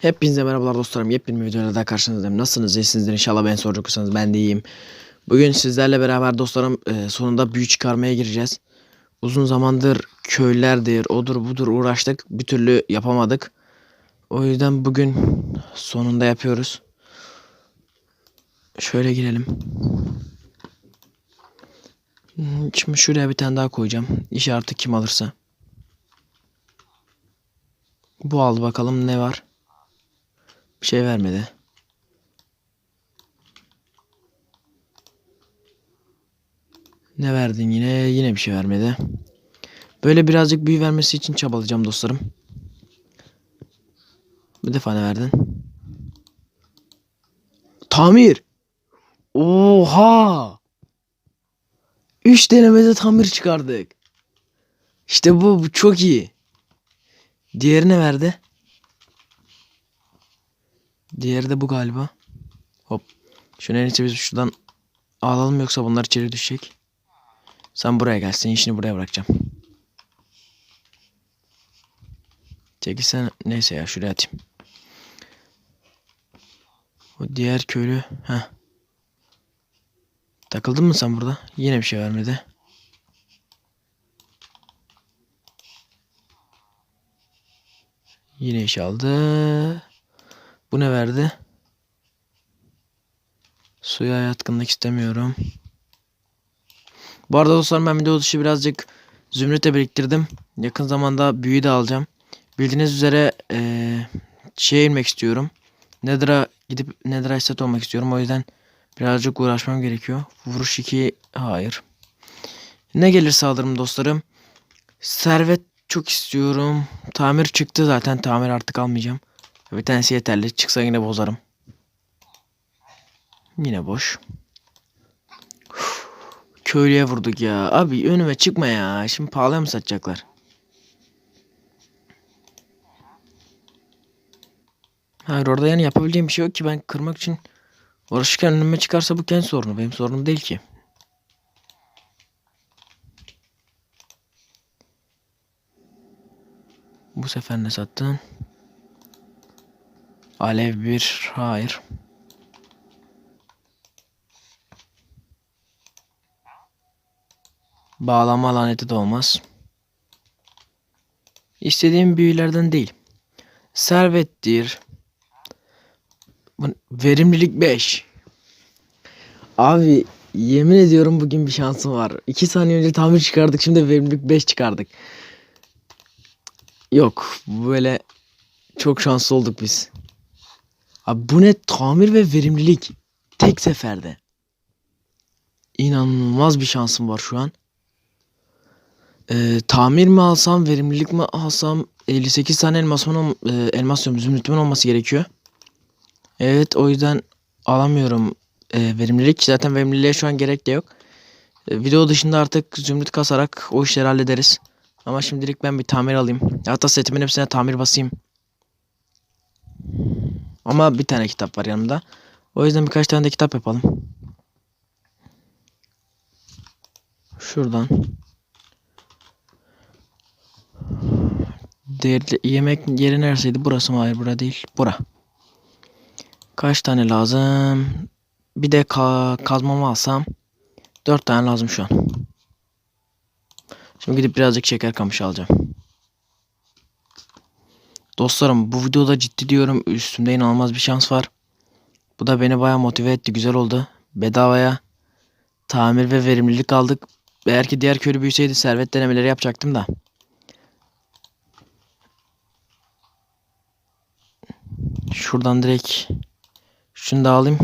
Hepinize merhabalar dostlarım. Yepyeni bir videoda daha karşınızdayım. Nasılsınız? İyisinizdir inşallah ben soracak olursanız ben de iyiyim. Bugün sizlerle beraber dostlarım e, sonunda büyü çıkarmaya gireceğiz. Uzun zamandır köylerdir, odur budur uğraştık. Bir türlü yapamadık. O yüzden bugün sonunda yapıyoruz. Şöyle girelim. Hmm, Şimdi şuraya bir tane daha koyacağım. İşareti kim alırsa. Bu aldı bakalım ne var. Bir şey vermedi. Ne verdin yine? Yine bir şey vermedi. Böyle birazcık büyü vermesi için çabalayacağım dostlarım. Bir defa ne verdin? Tamir. Oha. 3 denemede tamir çıkardık. İşte bu, bu çok iyi. Diğeri ne verdi? Diğeri de bu galiba. Hop. Şunu en iyisi biz şuradan alalım yoksa bunlar içeri düşecek. Sen buraya gel. Senin işini buraya bırakacağım. Çekilsen neyse ya şuraya atayım. O diğer köylü. Heh. Takıldın mı sen burada? Yine bir şey vermedi. Yine iş aldı. Bu ne verdi? Suya yatkınlık istemiyorum. Bu arada dostlar ben video dışı birazcık zümrüte biriktirdim. Yakın zamanda büyü de alacağım. Bildiğiniz üzere eee şeye inmek istiyorum. Nether'a gidip Nether'a set olmak istiyorum. O yüzden birazcık uğraşmam gerekiyor. Vuruş 2 hayır. Ne gelirse alırım dostlarım. Servet çok istiyorum. Tamir çıktı zaten. Tamir artık almayacağım. Bir tanesi yeterli. Çıksa yine bozarım. Yine boş. Uf, Köylüye vurduk ya. Abi önüme çıkma ya. Şimdi pahalıya mı satacaklar? Hayır orada yani yapabileceğim bir şey yok ki ben kırmak için uğraşırken önüme çıkarsa bu kendi sorunu. Benim sorunum değil ki. Bu sefer ne sattın? Alev bir. Hayır. Bağlama laneti de olmaz. İstediğim büyülerden değil. Servettir. Verimlilik 5. Abi yemin ediyorum bugün bir şansım var. 2 saniye önce tamir çıkardık şimdi verimlilik 5 çıkardık. Yok böyle çok şanslı olduk biz. Abi bu ne tamir ve verimlilik tek seferde. İnanılmaz bir şansım var şu an. Ee, tamir mi alsam, verimlilik mi alsam 58 tane elmasımın, e, elmas diyorum zümrütümün olması gerekiyor. Evet o yüzden alamıyorum e, verimlilik. Zaten verimliliğe şu an gerek de yok. E, video dışında artık zümrüt kasarak o işleri hallederiz. Ama şimdilik ben bir tamir alayım. Hatta setimin hepsine tamir basayım. Ama bir tane kitap var yanımda. O yüzden birkaç tane de kitap yapalım. Şuradan. Değerli yemek yeri neresiydi? Burası mı? Hayır bura değil. Bura. Kaç tane lazım? Bir de ka kazmamı alsam. Dört tane lazım şu an. Şimdi gidip birazcık şeker kamışı alacağım. Dostlarım bu videoda ciddi diyorum üstümde inanılmaz bir şans var. Bu da beni baya motive etti. Güzel oldu. Bedavaya tamir ve verimlilik aldık. Eğer ki diğer köylü büyüseydi servet denemeleri yapacaktım da. Şuradan direkt şunu da alayım.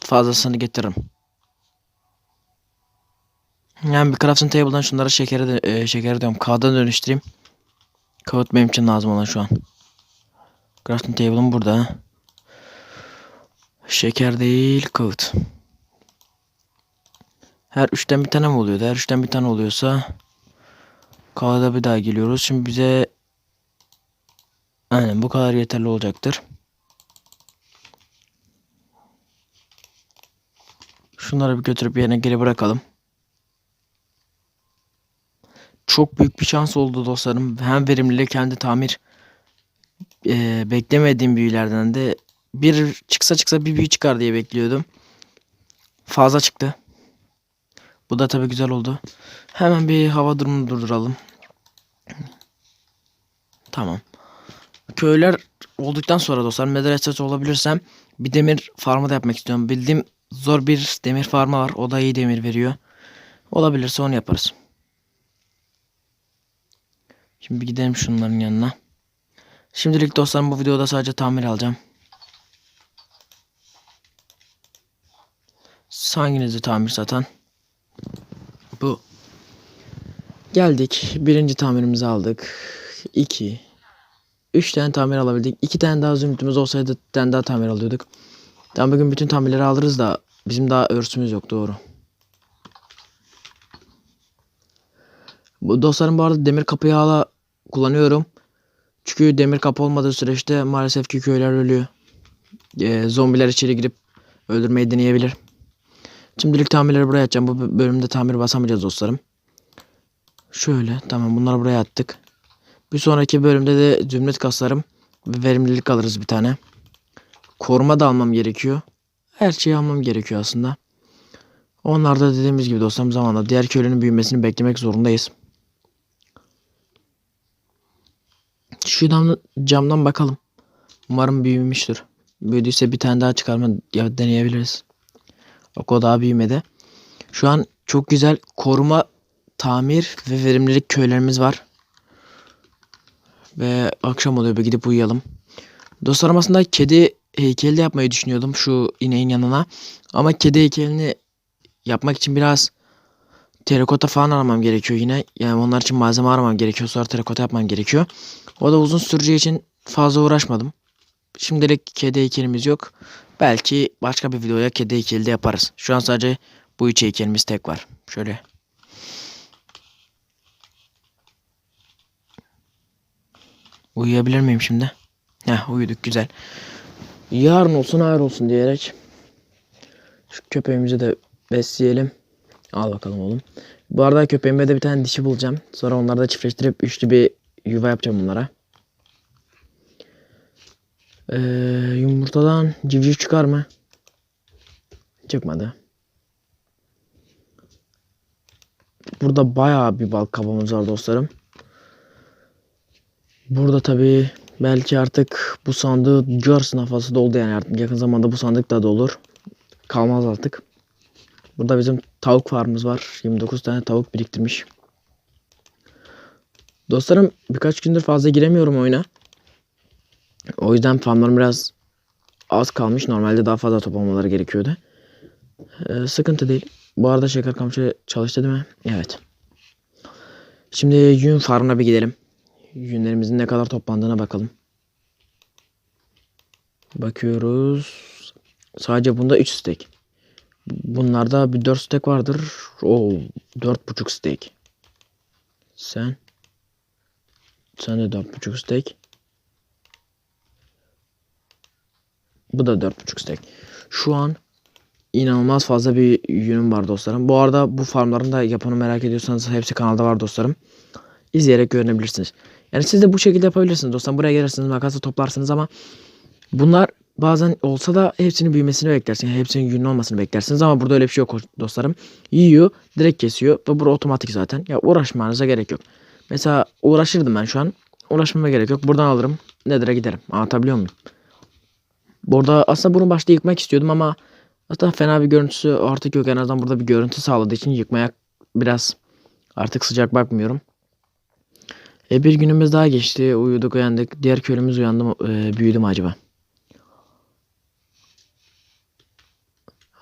Fazlasını getiririm. Yani bir crafting table'dan şunları şekere e, şekere diyorum. Kağıda dönüştüreyim. Kağıt benim için lazım olan şu an. Crafting table'ım burada. Şeker değil kağıt. Her üçten bir tane mi oluyordu? Her üçten bir tane oluyorsa kağıda bir daha geliyoruz. Şimdi bize aynen bu kadar yeterli olacaktır. Şunları bir götürüp yerine geri bırakalım. Çok büyük bir şans oldu dostlarım. Hem verimlilik hem de tamir. E, beklemediğim büyülerden de bir çıksa çıksa bir büyü çıkar diye bekliyordum. Fazla çıktı. Bu da tabii güzel oldu. Hemen bir hava durumunu durduralım. Tamam. Köyler olduktan sonra dostlar medreset olabilirsem bir demir farmı da yapmak istiyorum. Bildiğim zor bir demir farmı var. O da iyi demir veriyor. Olabilirse onu yaparız. Şimdi gidelim şunların yanına. Şimdilik dostlarım bu videoda sadece tamir alacağım. Hanginizi tamir satan? Bu. Geldik. Birinci tamirimizi aldık. 2 3 tane tamir alabildik. 2 tane daha zümrütümüz olsaydı tane daha tamir alıyorduk. Tamam bugün bütün tamirleri alırız da bizim daha örsümüz yok doğru. Bu dostlarım bu arada demir kapıyı hala kullanıyorum. Çünkü demir kapı olmadığı süreçte maalesef ki köyler ölüyor. Ee, zombiler içeri girip öldürmeyi deneyebilir. Şimdilik tamirleri buraya atacağım. Bu bölümde tamir basamayacağız dostlarım. Şöyle tamam bunları buraya attık. Bir sonraki bölümde de zümrüt kaslarım ve verimlilik alırız bir tane. Koruma da almam gerekiyor. Her şeyi almam gerekiyor aslında. Onlar da dediğimiz gibi dostlarım zamanla diğer köylünün büyümesini beklemek zorundayız. Şuradan camdan bakalım. Umarım büyümüştür. Büyüdüyse bir tane daha çıkarma ya deneyebiliriz. O daha büyümedi. Şu an çok güzel koruma, tamir ve verimlilik köylerimiz var. Ve akşam oluyor bir gidip uyuyalım. Dostlarım aslında kedi heykeli de yapmayı düşünüyordum şu ineğin yanına. Ama kedi heykelini yapmak için biraz terakota falan aramam gerekiyor yine. Yani onlar için malzeme aramam gerekiyor. Sonra terakota yapmam gerekiyor. O da uzun süreceği için fazla uğraşmadım. Şimdilik kedi heykelimiz yok. Belki başka bir videoya kedi heykeli de yaparız. Şu an sadece bu üç heykelimiz tek var. Şöyle. Uyuyabilir miyim şimdi? Heh uyuduk güzel. Yarın olsun ağır olsun diyerek şu köpeğimizi de besleyelim. Al bakalım oğlum. Bu arada köpeğime de bir tane dişi bulacağım. Sonra onları da çiftleştirip üçlü bir yuva yapacağım bunlara. Ee, yumurtadan civciv çıkar mı? Çıkmadı. Burada bayağı bir bal kabımız var dostlarım. Burada tabii belki artık bu sandığı yarısına fazla doldu yani artık yakın zamanda bu sandık da dolur. Kalmaz artık. Burada bizim tavuk farmımız var. 29 tane tavuk biriktirmiş. Dostlarım birkaç gündür fazla giremiyorum oyuna. O yüzden farmlarım biraz az kalmış. Normalde daha fazla toplamaları gerekiyordu. Ee, sıkıntı değil. Bu arada şeker kamçı çalıştı değil mi? Evet. Şimdi yün farmına bir gidelim. Yünlerimizin ne kadar toplandığına bakalım. Bakıyoruz. Sadece bunda 3 steak. Bunlarda bir 4 steak vardır. Oo, 4,5 steak. Sen sen de 4,5 steak. Bu da 4,5 steak. Şu an inanılmaz fazla bir yünüm var dostlarım. Bu arada bu farmların da yapanı merak ediyorsanız hepsi kanalda var dostlarım. İzleyerek görebilirsiniz. Yani siz de bu şekilde yapabilirsiniz dostlarım. Buraya gelirsiniz makasla toplarsınız ama bunlar bazen olsa da hepsinin büyümesini beklersiniz. Yani hepsinin yünlü olmasını beklersiniz ama burada öyle bir şey yok dostlarım. Yiyor, direkt kesiyor ve bu otomatik zaten. Ya uğraşmanıza gerek yok. Mesela uğraşırdım ben şu an. Uğraşmama gerek yok. Buradan alırım. Nedir'e giderim. Anlatabiliyor muyum? Burada aslında bunu başta yıkmak istiyordum ama aslında fena bir görüntüsü artık yok. En azından burada bir görüntü sağladığı için yıkmaya biraz artık sıcak bakmıyorum. E bir günümüz daha geçti. Uyuduk uyandık. Diğer köylümüz uyandı mı? E, büyüdü mü acaba?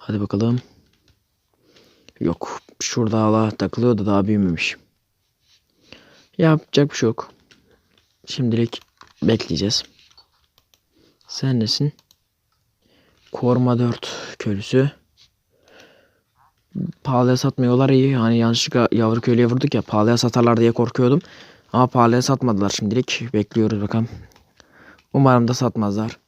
Hadi bakalım. Yok. Şurada hala takılıyor da daha büyümemiş. Yapacak bir şey yok. Şimdilik bekleyeceğiz. Sen nesin? Koruma 4 köylüsü. Pahalıya satmıyorlar iyi. Hani yanlışlıkla yavru köylüye vurduk ya. Pahalıya satarlar diye korkuyordum. Ama pahalıya satmadılar şimdilik. Bekliyoruz bakalım. Umarım da satmazlar.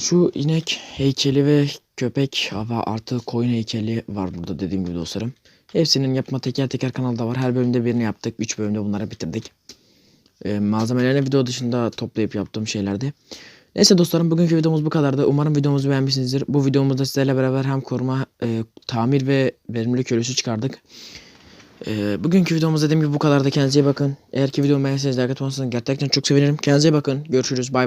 Şu inek heykeli ve köpek hava artı koyun heykeli var burada dediğim gibi dostlarım. Hepsinin yapma teker teker kanalda var. Her bölümde birini yaptık. 3 bölümde bunları bitirdik. Ee, malzemelerini video dışında toplayıp yaptığım şeylerdi. Neyse dostlarım bugünkü videomuz bu kadardı. Umarım videomuzu beğenmişsinizdir. Bu videomuzda sizlerle beraber hem koruma, e, tamir ve verimlilik ölçüsü çıkardık. E, bugünkü videomuz dediğim gibi bu kadardı. Kendinize iyi bakın. Eğer ki videomu beğendiyseniz like atmanızı gerçekten çok sevinirim. Kendinize iyi bakın. Görüşürüz. Bye.